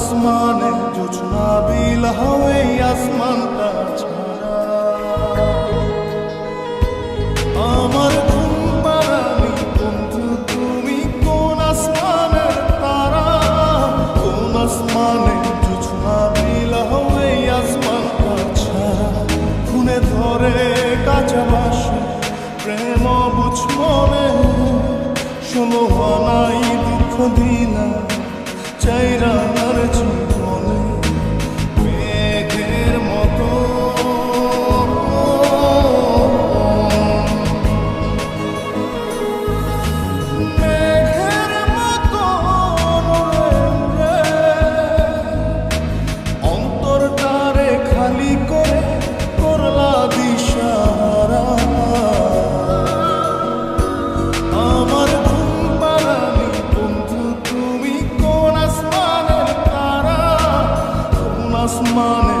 আসমানে জোছনা বিল হবে আসমানটা ছাড়া আমার ঘুম পাড়ানি বন্ধু, তুমি কোন আসমানের তারা? কোন আসমানে জোছনা বিল হবে আসমানটা ছাড়া খুনে ধরে কাঁচা বাসে, প্রেম বুঝ মনে শোনো হানাই দুঃখ দিনা চাইরার আসমানে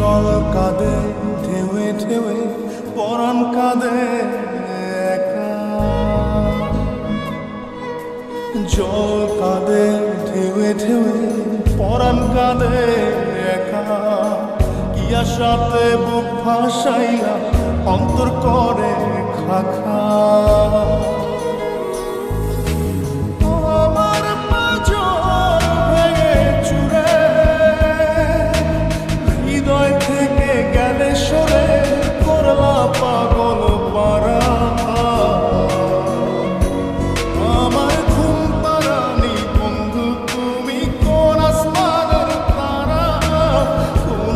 জল কাঁদে ঢেউে ঢেউে পরাণ কাঁদে জল কাঁদে ঢেউে ঢেউে পরাণ কাঁদে একা। কি আশাতে বুক ভাসাইলা অন্তর করে খাখা।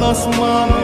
কোন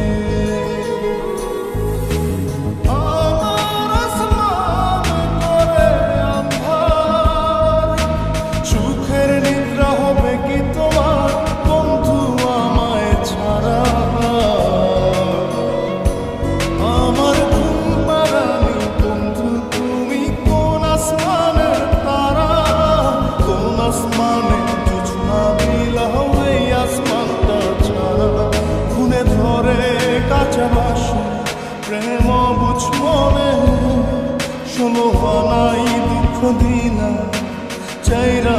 কাঁচা বাসে প্রেম বুঝ মনে শোনো হানাই দুঃখ দিনা চাইরা